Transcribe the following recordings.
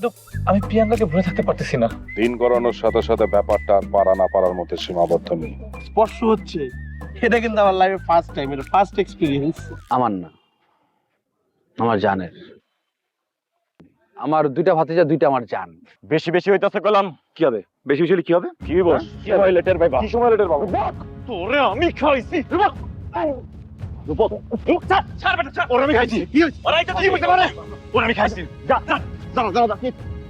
কিন্তু আমি প্রিয়াঙ্কাকে ভুলে থাকতে পারতেছি না। দিন গড়ানোর সাথে সাথে ব্যাপারটা আর পারা না পারার মধ্যে সীমাবদ্ধ নেই। স্পর্শ হচ্ছে। এটা কিন্তু আমার লাইফে ফার্স্ট টাইম এটা ফার্স্ট এক্সপিরিয়েন্স আমার না। আমার জানের। আমার দুইটা ভাতিজা দুইটা আমার জান। বেশি বেশি হইতাছে কলাম কি হবে? বেশি বেশি হলে কি হবে? কি বস কি সময় লেটের ভাই কি সময় লেটের বাবা তোরে আমি খাইছি ছাড় বেটা ছাড়। ওরে আমি খাইছি। কি হইছে? ওরে এটা কি বলতে পারে ওরে আমি খাইছি। যা যা। দাঁড়া দাঁড়া দাঁড়া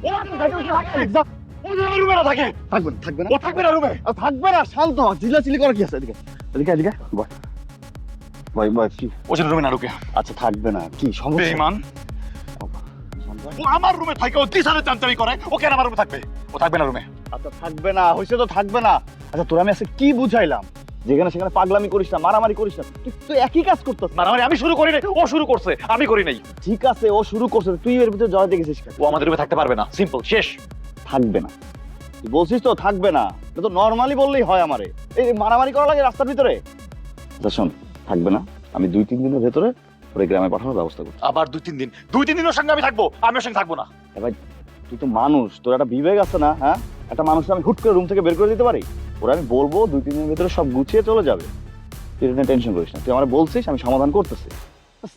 ও আমি খাইছি যা ও রুমে না থাকে। থাকবে না থাকবে না। ও থাকবে না রুমে। থাকবে না শান্ত হ চিল্লা করা কি আছে এদিকে? এদিকে এদিকে বয় বয় বয় কি? ও যেন রুমে না ঢুকে। আচ্ছা থাকবে না। কি সমস্যা? বেঈমান। ও আমার রুমে থাকে ও দিশারে চামচামি করে? ও কেন আমার রুমে থাকবে? ও থাকবে না রুমে। আচ্ছা থাকবে না হইছে তো থাকবে না। আচ্ছা তোর আমি আজকে কি বুঝাইলাম? যেখানে সেখানে পাগলামি করিস না মারামারি করিস না তুই তুই একই কাজ করতেছ মারামারি আমি শুরু করি নাই ও শুরু করছে আমি করি নাই। ঠিক আছে ও শুরু করছে তুই এর ভিতরে জয় দেখেছিস কেন? ও আমাদের রুমে থাকতে পারবে না সিম্পল শেষ। থাকবে না। তুই বলছিস তো থাকবে না এটা তো নর্মালি বললেই হয় আমারে। এই মারামারি করা লাগে রাস্তার ভিতরে। আচ্ছা শোন থাকবে না আমি দুই তিন দিনের ভেতরে ওরে গ্রামে পাঠানোর ব্যবস্থা করছি। আবার দুই তিন দিন দুই তিন দিনের সঙ্গে আমি থাকব আমি ওর সঙ্গে থাকব না। তুই তো মানুষ তোর একটা বিবেক আছে না হ্যাঁ? একটা মানুষ আমি হুট করে রুম থেকে বের করে দিতে পারি? ওরা আমি বলব দুই তিন দিনের ভিতরে সব গুছিয়ে চলে যাবে। তুই এটা টেনশন করিস না। তুই আমার বলছিস আমি সমাধান করতেছি।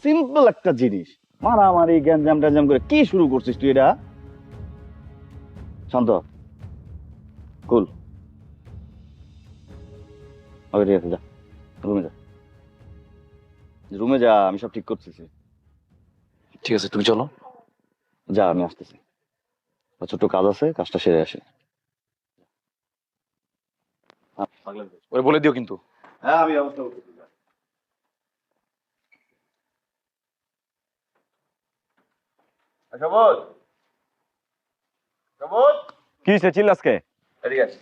সিম্পল একটা জিনিস। মারামারি গ্যাঞ্জাম ট্যাঞ্জাম করে কি শুরু করছিস তুই এটা? শান্ত কুল ওকে ঠিক আছে যা। রুমে যা। রুমে যা আমি সব ঠিক করতেছি। ঠিক আছে তুমি চলো। যা আমি আসতেছি। ছোট্ট কাজ আছে কাজটা সেরে আসে। ওরে বলে দিও কিন্তু। হ্যাঁ আমি ব্যবস্থা সবুজ? সবুজ? কি হয়েছে চিল্লাসকে এদিকে আস।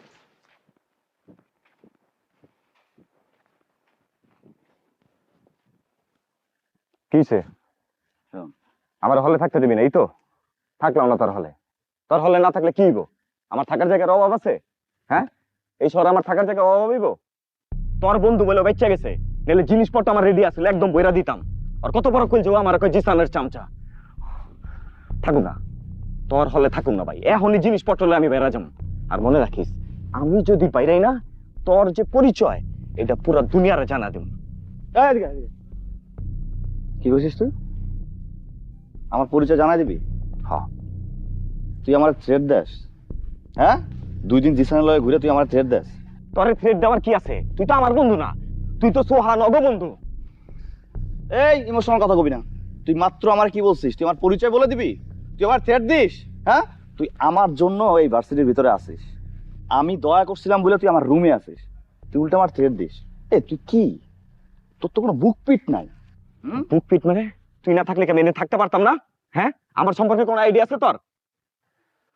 কি আমার হলে থাকতে দিবি না এই তো। থাকলাম না তোর হলে। তোর হলে না থাকলে কি আমার থাকার জায়গার অভাব আছে? হ্যাঁ? এই শহরে আমার থাকার জায়গার অভাব হইব? তোর বন্ধু বলে বাচ্চা গেছে নাহলে জিনিসপত্র আমার রেডি আসলে একদম বইরা দিতাম। আর কত বড় কইল যে ও আমার কই জিসানের চামচা। থাকুক না তোর হলে থাকুক না ভাই এখনই জিনিসপত্র লয়ে আমি বেড়া যাম। আর মনে রাখিস আমি যদি বাইরাই না তোর যে পরিচয় এটা পুরো দুনিয়ারে জানা দেব। কি বলছিস তুই? আমার পরিচয় জানা দিবি? হ্যাঁ। তুই আমার থ্রেড দেস হ্যাঁ? দুই দিন জিসানের ঘুরে তুই আমার থ্রেড দেস তোর থ্রেড দেওয়ার কি আছে? তুই তো আমার বন্ধু না। তুই তো সোহা নগ বন্ধু। এই ইমোশনাল কথা কবি না। তুই মাত্র আমার কি বলছিস? তুই আমার পরিচয় বলে দিবি? তুই আমার থ্রেট দিস? হ্যাঁ? তুই আমার জন্য এই ভার্সিটির ভিতরে আসিস আমি দয়া করছিলাম বলে তুই আমার রুমে আসিস তুই উল্টা আমার থ্রেট দিস। এ তুই কি? তোর তো কোনো বুক পিট নাই। হুম? বুক পিট মানে? তুই না থাকলে কি আমি এনে থাকতে পারতাম না? হ্যাঁ? আমার সম্পর্কে কোনো আইডিয়া আছে তোর?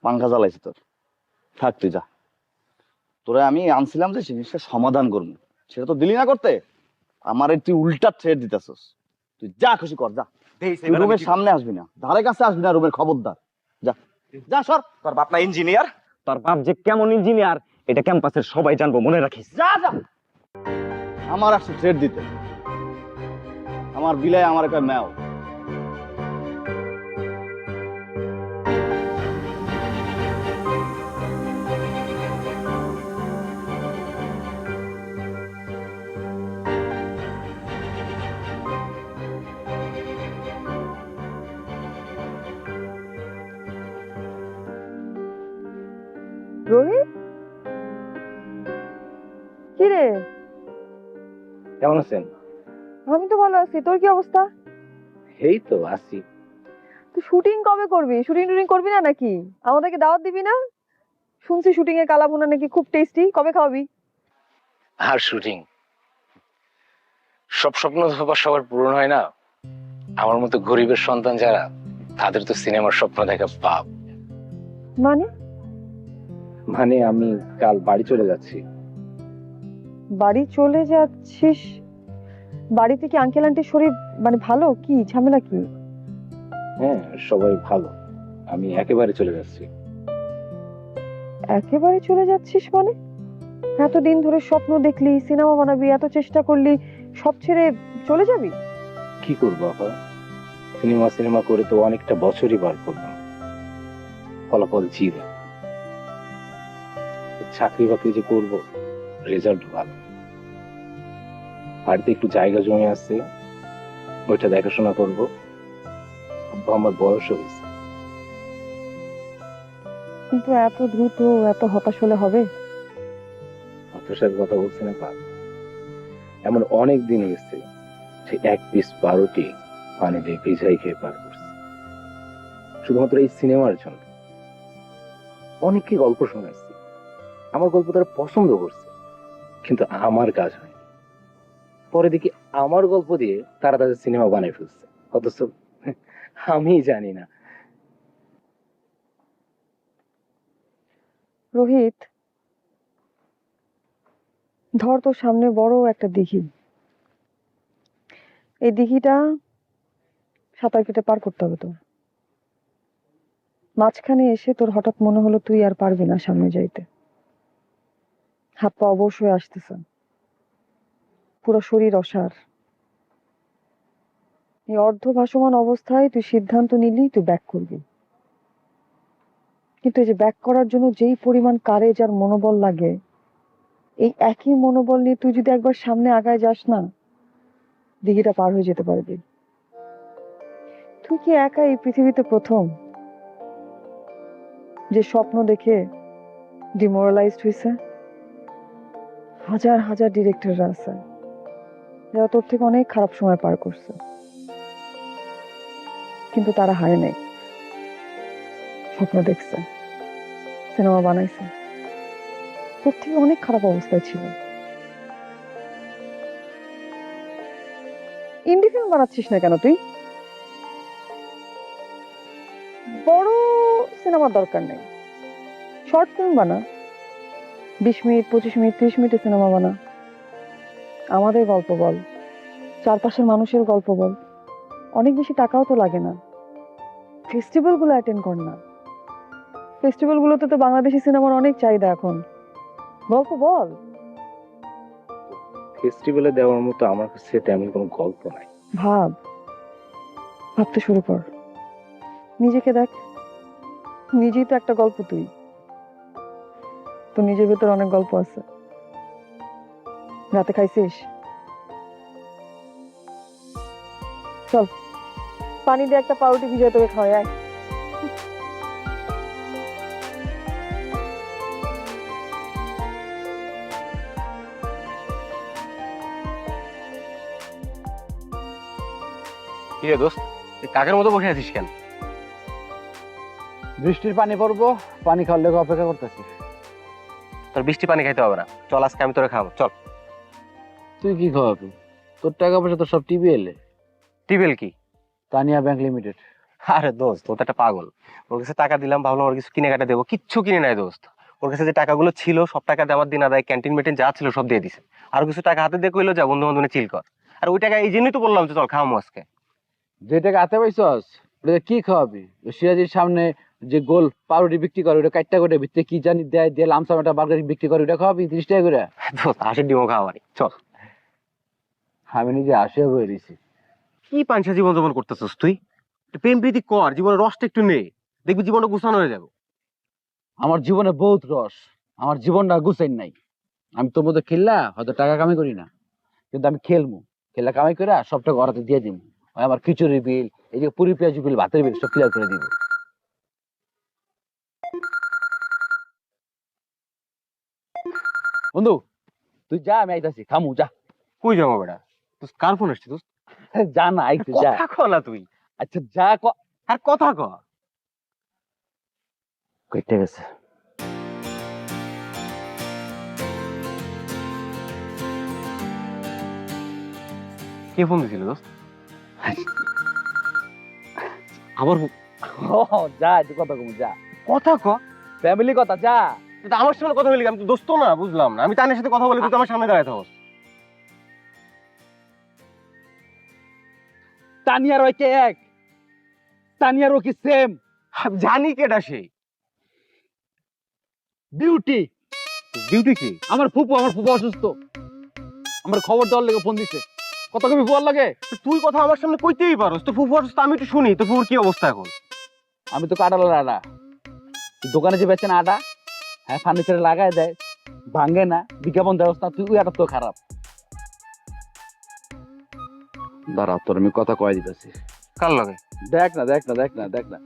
পাঙ্খা জ্বালাইছি তোর। থাক তুই যা। তোরা আমি আনছিলাম যে জিনিসটা সমাধান করব। সেটা তো দিলি না করতে। আমার তুই উল্টা থ্রেট দিতেছস। তুই যা খুশি কর যা। তুই রুমের সামনে আসবি না। ধারে কাছে আসবি না রুমের খবরদার। যা। যা সর। তোর বাপ না ইঞ্জিনিয়ার তোর বাপ যে কেমন ইঞ্জিনিয়ার এটা ক্যাম্পাসের সবাই জানব মনে রাখিস। যা যা। আমার আসছে থ্রেড দিতে। আমার বিলায় আমার একটা ম্যাও কি রে? কেমন আছেন? আমি তো ভালো আছি। তোর কি অবস্থা? এই তো আছি। তুই শুটিং কবে করবি? শুটিং টুটিং করবি না নাকি? আমাদেরকে দাওয়াত দিবি না? শুনছি শুটিং এর কালাভুনা নাকি খুব টেস্টি কবে খাওয়াবি? আর শুটিং? সব স্বপ্ন তো সবার পূরণ হয় না? আমার মতো গরিবের সন্তান যারা তাদের তো সিনেমার স্বপ্ন দেখা পাপ। মানে? মানে আমি কাল বাড়ি চলে যাচ্ছি। বাড়ি চলে যাচ্ছিস? বাড়িতে কি আঙ্কেল আন্টির শরীর মানে ভালো কি? ঝামেলা কি? হ্যাঁ সবাই ভালো। আমি একেবারে চলে যাচ্ছি। একেবারে চলে যাচ্ছিস মানে? এতদিন ধরে স্বপ্ন দেখলি সিনেমা বানাবি এত চেষ্টা করলি সব ছেড়ে চলে যাবি? কি করব আপা? সিনেমা সিনেমা করে তো অনেকটা বছরই বার করলাম। ফলাফল জিরো চাকরি বাকরি যে করব রেজাল্ট ভালো। বাড়িতে একটু জায়গা জমে আছে ওইটা দেখাশোনা করব। আব্বা আমার বয়স হয়েছে। কিন্তু এত দ্রুত এত হতাশ হলে হবে? হতাশার কথা বলছি না এমন অনেক দিন গেছে সে এক পিস পাউরুটি পানিতে ভিজাই খেয়ে পার করছে। শুধুমাত্র এই সিনেমার জন্য। অনেককে গল্প শোনাচ্ছি। আমার গল্প তারা পছন্দ করছে। কিন্তু আমার কাজ হয়নি। পরে দেখি আমার গল্প দিয়ে তারা তাদের সিনেমা বানিয়ে ফেলছে। অথচ আমি জানি না। রোহিত, ধর তোর সামনে বড় একটা দিঘি। এই দিঘিটা সাঁতার কেটে পার করতে হবে তোর। মাঝখানে এসে তোর হঠাৎ মনে হলো তুই আর পারবি না সামনে যাইতে। হাত পা আসতেছে। পুরো শরীর অসার। এই অর্ধ ভাসমান অবস্থায় তুই সিদ্ধান্ত নিলি, তুই ব্যাক করবি। কিন্তু এই যে ব্যাক করার জন্য যেই পরিমাণ কারেজ আর মনোবল লাগে, এই একই মনোবল নিয়ে তুই যদি একবার সামনে আগায় যাস না, দিঘিটা পার হয়ে যেতে পারবি। তুই কি একা এই পৃথিবীতে প্রথম? যে স্বপ্ন দেখে ডিমোরালাইজড হয়েছে হাজার হাজার ডিরেক্টররা আছে। যারা তোর থেকে অনেক খারাপ সময় পার করছে। কিন্তু তারা হারে নাই। স্বপ্ন দেখছে। সিনেমা বানাইছে। তোর থেকে অনেক খারাপ অবস্থায় ছিল। ইন্ডি ফিল্ম বানাচ্ছিস না কেন তুই? বড় সিনেমার দরকার নেই। শর্ট ফিল্ম বানা। বিশ মিনিট পঁচিশ মিনিট ত্রিশ মিনিটের সিনেমা বানা। আমাদের গল্প বল। চারপাশের মানুষের গল্প বল। অনেক বেশি টাকাও তো লাগে না। ফেস্টিভ্যালগুলো অ্যাটেন্ড কর না। ফেস্টিভ্যাল গুলোতে তো বাংলাদেশি সিনেমার অনেক চাহিদা এখন। গল্প বল। ফেস্টিভ্যালে দেওয়ার মতো আমার কাছে তেমন কোনো গল্প নাই। ভাব। ভাবতে শুরু কর। নিজেকে দেখ। নিজেই তো একটা গল্প তুই। তো নিজের ভেতর অনেক গল্প আছে। রাতে খাইছিস? চল পানি দিয়ে একটা পাউরুটি ভিজে তোকে খাওয়াই আয়। কি রে দোস্ত তুই কাকের মতো বসে আছিস কেন? বৃষ্টির পানি পড়ব পানি খাওয়ার লেগে অপেক্ষা করতেছি। তোর বৃষ্টি পানি খাইতে হবে না। চল আজকে আমি তোরে খাব চল। তুই কি খাওয়াবি? তোর টাকা পয়সা তো সব টিভি এলে টিবেল কি? Tania bank limited. আরে দোস্ত ও তো একটা পাগল। ওর কাছে টাকা দিলাম ভাবলাম ওর কিছু কিনে কাটা দেবো। কিচ্ছু কিনে নাই দোস্ত। ওর কাছে যে টাকাগুলো ছিল সব টাকা দেওয়ার দিন আদায় ক্যান্টিন মেটিন যা ছিল সব দিয়ে দিছে। আর কিছু টাকা হাতে দিয়ে কইলো যা বন্ধু বান্ধব চিল কর। আর ওই টাকা এই জন্যই তো বললাম যে চল খাওয়ামো আজকে। যে টাকা হাতে পাইছস ওটা কি খাওয়াবি? সিরাজির সামনে যে গোল পাউরুটি বিক্রি করে ওটা কাটটা করে ভিতরে কি জানি দেয় দিয়ে লামসাম একটা বার্গার বিক্রি করে ওটা খাওয়াবি তিরিশ টাকা করে? দোস্ত হাসির ডিমও খাওয়ারি চল। আমি নিজে আসিয়া বয়ে দিছি কি পাঞ্চা জীবন যাপন করতেছিস তুই? একটু প্রেম প্রীতি কর জীবনের রসটা একটু নে দেখবি জীবনটা গুছানো হয়ে যাবে। আমার জীবনে বহুত রস আমার জীবনটা গুছাইন নাই। আমি তোর মতো খেললা হয়তো টাকা কামাই করি না কিন্তু আমি খেলব খেলা কামাই করে সব টাকা ওরাতে দিয়ে দিব আমার খিচুড়ি বিল এই যে পুরি পেঁয়াজ বিল ভাতের বিল সব ক্লিয়ার করে দিব। বন্ধু তুই যা আমি আইতাছি খামু যা। কই যাব বেটা? তুই কার ফোন আসছিস দোস্ত? যা না আইতে যা। কথা কো না তুই। আচ্ছা যা ক। আর কথা ক কেটে গেছে। কে ফোন দিছিল দোস্ত? আবার ও যা তুই কথা কমু যা। কথা ক ফ্যামিলি কথা যা। আমার সামনে কথা বলি আমি তো দোস্ত না বুঝলাম না। আমি তানের সাথে কথা বলি তুই আমার সামনে দাঁড়ায় থাকস। তানিয়ার ওই কে এক? তানিয়ার ও কি সেম জানি কেটা সে। বিউটি ডিউটি কি? আমার ফুপু আমার ফুপু অসুস্থ। আমার খবর দেওয়ার লেগে ফোন দিছে। কত কবি ফুয়ার লাগে? তুই কথা আমার সামনে কইতেই পারোস। তো ফুফু অসুস্থ আমি একটু শুনি তো ফুফুর কি অবস্থা এখন? আমি তো কাটালার আটা দোকানে যে বেচেন আটা হ্যাঁ ফার্নিচারে লাগায় দেয় ভাঙে না বিজ্ঞাপন ব্যবস্থা তুই ওই আটা তো খারাপ। দাঁড়া তোর আমি কথা কয়ে দিতেছি। কার লাগে? দেখ না দেখ না দেখ না দেখ না।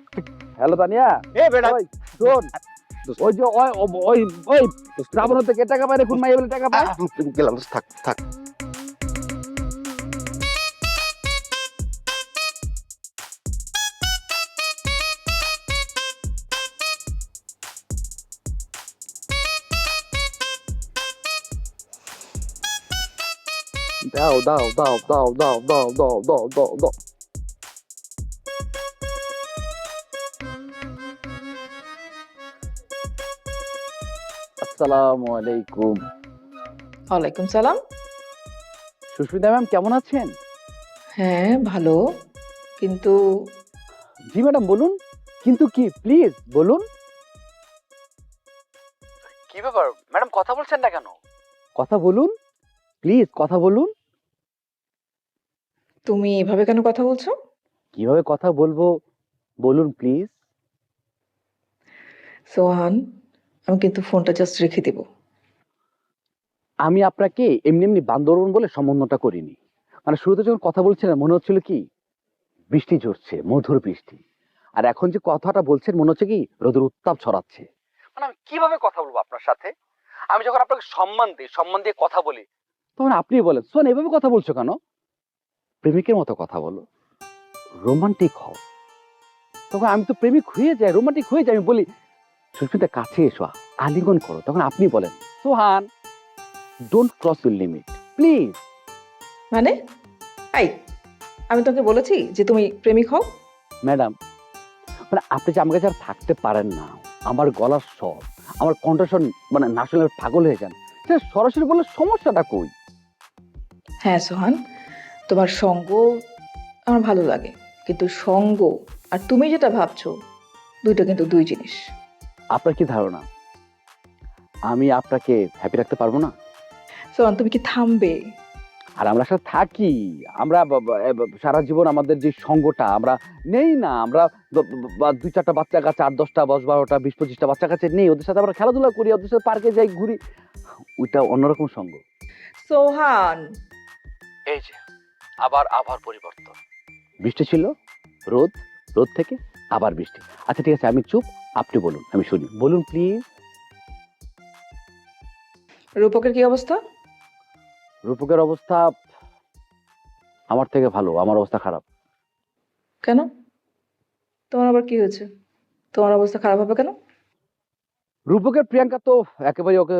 হ্যালো তানিয়া? এ বেটা। ওই, শোন। ওই যে ওই ওই ওই শ্রাবণ থেকে টাকা পায় দেখুন মাইয়া বলে টাকা পায়? গেলাম থাক থাক। দাও দাও দাও দাও দাও দাও দাও দাও দাও দাও আসসালামু আলাইকুম ওয়ালাইকুম সালাম। সুস্মিতা ম্যাম কেমন আছেন? হ্যাঁ ভালো। কিন্তু জি ম্যাডাম বলুন। কিন্তু কি প্লিজ বলুন। কি ব্যাপার? ম্যাডাম কথা বলছেন না কেন? কথা বলুন। প্লিজ কথা বলুন। তুমি এভাবে কেন কথা বলছো? কীভাবে কথা বলব? বলুন প্লিজ সোহান আমি কিন্তু ফোনটা জাস্ট রেখে দেব। আমি আপনাকে এমনি এমনি বান্দরবন বলে সম্বন্ধটা করিনি। মানে শুরুতে যখন কথা বলছিলেন মনে হচ্ছিল কি? বৃষ্টি ঝরছে মধুর বৃষ্টি। আর এখন যে কথাটা বলছেন মনে হচ্ছে কি? রোদের উত্তাপ ছড়াচ্ছে। মানে আমি কীভাবে কথা বলব আপনার সাথে? আমি যখন আপনাকে সম্মান দিই সম্মান দিয়ে কথা বলি তখন আপনি বলেন শোন এভাবে কথা বলছো কেন? প্রেমিকের মতো কথা বলো। রোমান্টিক হও। তখন আমি তো প্রেমিক হয়ে যাই রোমান্টিক হয়ে যাই আমি বলি সুস্মিতা কাছে এসো আলিঙ্গন করো। তখন আপনি বলেন Sohan don't cross your limit please মানে? এই আমি তোকে বলেছি যে তুমি প্রেমিক হও? ম্যাডাম মানে আপনি যে আমার কাছে আর থাকতে পারেন না আমার গলার স্বর আমার কণ্ঠস্বর মানে নাচনের পাগল হয়ে যান সরাসরি বললে সমস্যাটা কই? হ্যাঁ সোহান তোমার সঙ্গ আমার ভালো লাগে কিন্তু সঙ্গ আর তুমি যেটা ভাবছ দুইটা কিন্তু দুই জিনিস। আপনার কি ধারণা? আমি আপনাকে হ্যাপি রাখতে পারব না? সোহান তুমি কি থামবে? আর আমরা সাথে থাকি আমরা সারা জীবন আমাদের যে সঙ্গটা আমরা নেই না আমরা দুই চারটা বাচ্চা কাছে আট দশটা দশ বারোটা বিশ পঁচিশটা বাচ্চা কাছে নেই ওদের সাথে আমরা খেলাধুলা করি ওদের সাথে পার্কে যাই ঘুরি। ওইটা অন্যরকম সঙ্গ। সোহান! এই যে। আবার আবার পরিবর্তন। বৃষ্টি ছিল? রোদ? রোদ থেকে আবার বৃষ্টি। আচ্ছা ঠিক আছে আমি চুপ আপনি বলুন আমি শুনি। বলুন প্লিজ রূপকের কি অবস্থা? রূপকের অবস্থা আমার থেকে ভালো আমার অবস্থা খারাপ। কেন? তোমার আবার কি হয়েছে? তোমার অবস্থা খারাপ হবে কেন? রূপকের প্রিয়াঙ্কা তো একেবারে ওকে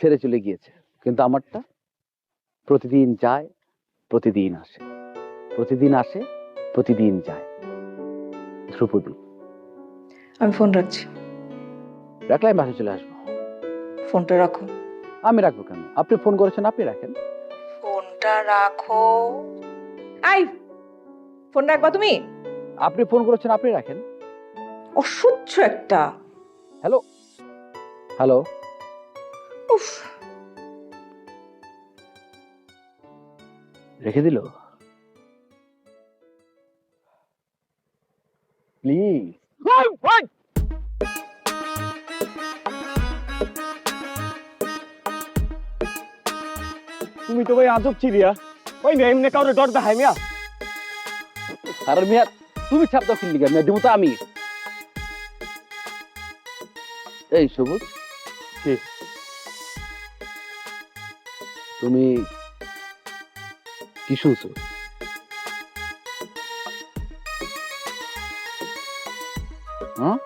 ছেড়ে চলে গিয়েছে কিন্তু আমারটা প্রতিদিন যায় প্রতিদিন আসে। প্রতিদিন আসে প্রতিদিন যায়। ধ্রুপদী। আমি ফোন রাখছি। রাখলে আমি বাসায় চলে আসব। ফোনটা রাখো। আমি রাখব কেন? আপনি ফোন করেছেন আপনি রাখেন। ফোনটা রাখো। আই! ফোন রাখবা তুমি? আপনি ফোন করেছেন আপনি রাখেন। অসহ্য একটা। হ্যালো? হ্যালো? উফ। রেখে দিল প্লিজ তুমি তো ভাই আজব চিড়িয়া ওই মেয়ে এমনি কাউরে ডর দেখাই মিয়া আর মিয়া তুমি ছাপ দাও কিনলি মিয়া দিব তো আমি এই সবুজ কি? তুমি Kishusu. Huh?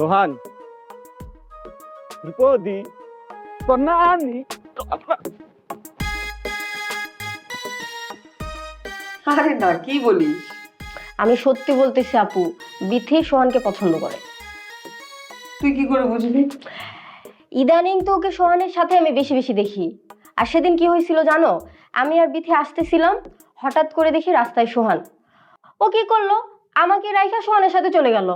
रोहान द्रौपदी प्रणामी আরে না কি বলিস আমি সত্যি বলতেছি আপু বিথি সোহানকে পছন্দ করে। তুই কি করে বুঝলি? ইদানিং তো ওকে সোহানের সাথে আমি বেশি বেশি দেখি। আর সেদিন কি হয়েছিল জানো? আমি আর বিথি আসতেছিলাম হঠাৎ করে দেখি রাস্তায় সোহান। ও কি করল? আমাকে রাইখা সোহানের সাথে চলে গেল।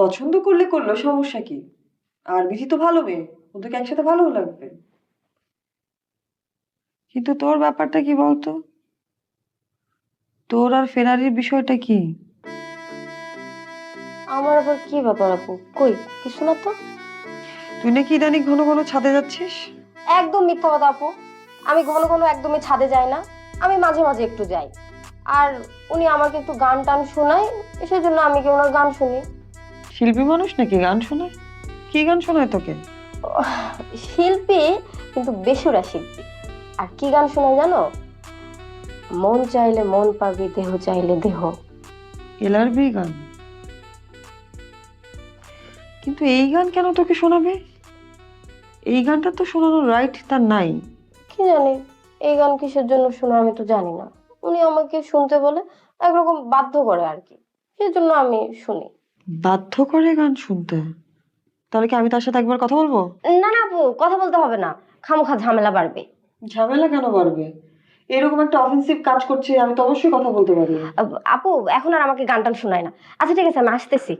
পছন্দ করলে করল সমস্যা কি? আর বিধি তো ভালো মেয়ে ওদেরকে একসাথে ভালোও লাগবে। কিন্তু তোর ব্যাপারটা কি বলতো? তোর আর ফেরারির বিষয়টা কি? আমার আবার কি ব্যাপার আপু? কই কিছু না তো। তুই নাকি ইদানিং ঘন ঘন ছাদে যাচ্ছিস? একদম মিথ্যা কথা আপু। আমি ঘন ঘন একদমই ছাদে যাই না। আমি মাঝে মাঝে একটু যাই। আর উনি আমাকে একটু গান টান শোনায় সেই জন্য আমি কি ওনার গান শুনি? শিল্পী মানুষ নাকি গান শোনায়? কি গান শোনায় তোকে? শিল্পী কিন্তু বেসুরা শিল্পী। আর কি গান শোনায় জানো? মন চাইলে মন পাবি দেহ চাইলে দেহ। এলআরবি গান? কিন্তু এই গান কেন তোকে শোনাবে? এই গানটা তো শোনানোর রাইট তার নাই। কি জানি এই গান কিসের জন্য শুনে আমি তো জানি না। উনি আমাকে শুনতে বলে একরকম বাধ্য করে আর কি। সেই জন্য আমি শুনি। বাধ্য করে গান শুনতে? তাহলে কি আমি তার সাথে একবার কথা বলব? না না আপু কথা বলতে হবে না। খামোখা ঝামেলা বাড়বে। ঝামেলা কেন বাড়বে? এরকম একটা অফেন্সিভ কাজ করছে, আমি তো অবশ্যই কথা বলতে পারি আপ- এখন আর আমাকে গান টান শোনায় না। আচ্ছা ঠিক আছে, আমি আসতেছি।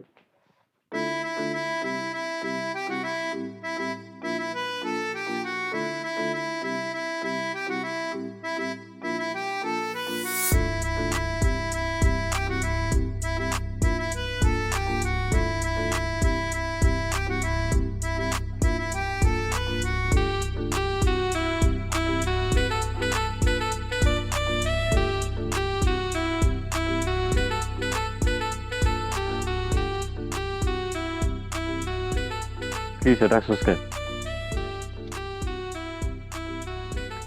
কি সেটা ডাকছিস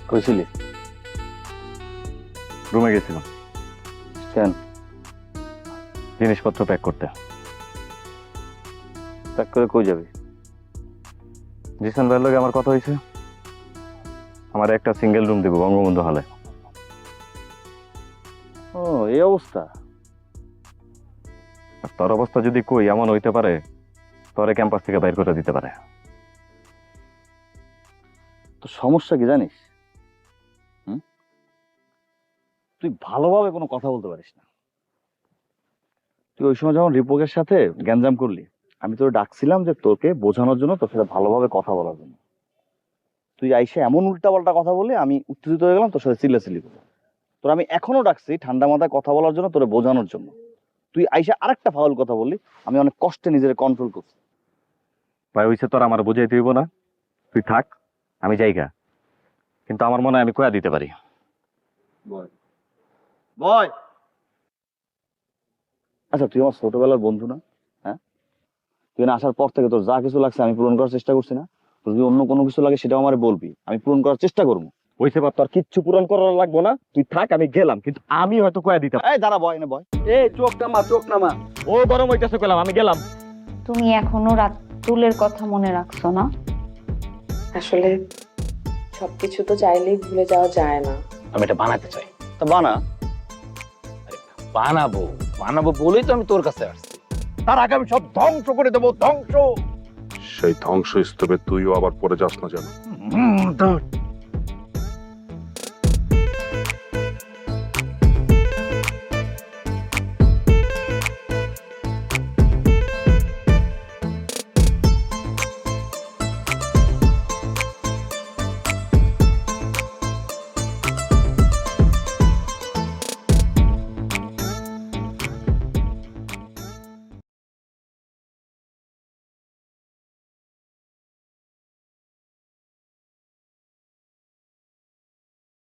কইছিলি? রুমে গেছিলাম। কেন? জিনিসপত্র প্যাক করতে। প্যাক করে কই যাবি? জিসান ভাইয়ের লগে আমার কথা হয়েছে আমার একটা সিঙ্গেল রুম দিব বঙ্গবন্ধু হলে ও এই অবস্থা? তোর অবস্থা যদি কই এমন হইতে পারে তোরে ক্যাম্পাস থেকে বাইর করে দিতে পারে। তো সমস্যা কি জানিস? তুই ভালোভাবে কোনো কথা বলতে পারিস না। তুই ওই সময় যখন রিপোকের সাথে গ্যাঞ্জাম করলি, আমি তোর ডাকছিলাম যে তোকে বোঝানোর জন্য, তোর সাথে ভালোভাবে কথা বলার জন্য। তুই আইসে এমন উল্টাপাল্টা কথা বলে আমি উত্তেজিত হয়ে গেলাম, তোর সাথে চিল্লাচিল্লি করে তোর আমি এখনও ডাকছি ঠান্ডা মাথায় কথা বলার জন্য, তোরে বোঝানোর জন্য। তুই আইসে আরেকটা ফাউল কথা বললি, আমি অনেক কষ্টে নিজের কন্ট্রোল করছি। ভাই হইছে তোর আমার বুঝাইতে হইব না। তুই থাক আমি যাইগা। কিন্তু আমার মনে হয় আমি কয়া দিতে পারি। বয়। আচ্ছা তুই আমার ছোটবেলার বন্ধু না? হ্যাঁ? তুই না আসার পর থেকে তোর যা কিছু লাগছে আমি পূরণ করার চেষ্টা করছি না। তোর যদি অন্য কোনো কিছু লাগে সেটাও আমার বলবি। আমি পূরণ করার চেষ্টা করব। হইছে বা তোর কিচ্ছু পূরণ করার লাগবো না। তুই থাক আমি গেলাম। কিন্তু আমি হয়তো কয়া দিতে পারি এই দাঁড়া বয় না বয়। এই চোখ নামা চোখ নামা ও গরম হইতেছে কইলাম আমি গেলাম। তুমি এখনও রাতুলের কথা মনে রাখছো না আসলে সবকিছু তো চাইলেই ভুলে যাওয়া যায় না আমি এটা বানাতে চাই তো বানা বানাবো বানাবো বলেই তো আমি তোর কাছে আসছি তার আগে আমি সব ধ্বংস করে দেবো ধ্বংস সেই ধ্বংস স্তূপে তুইও আবার পড়ে যাস না যেন হুম, ধ্বংস।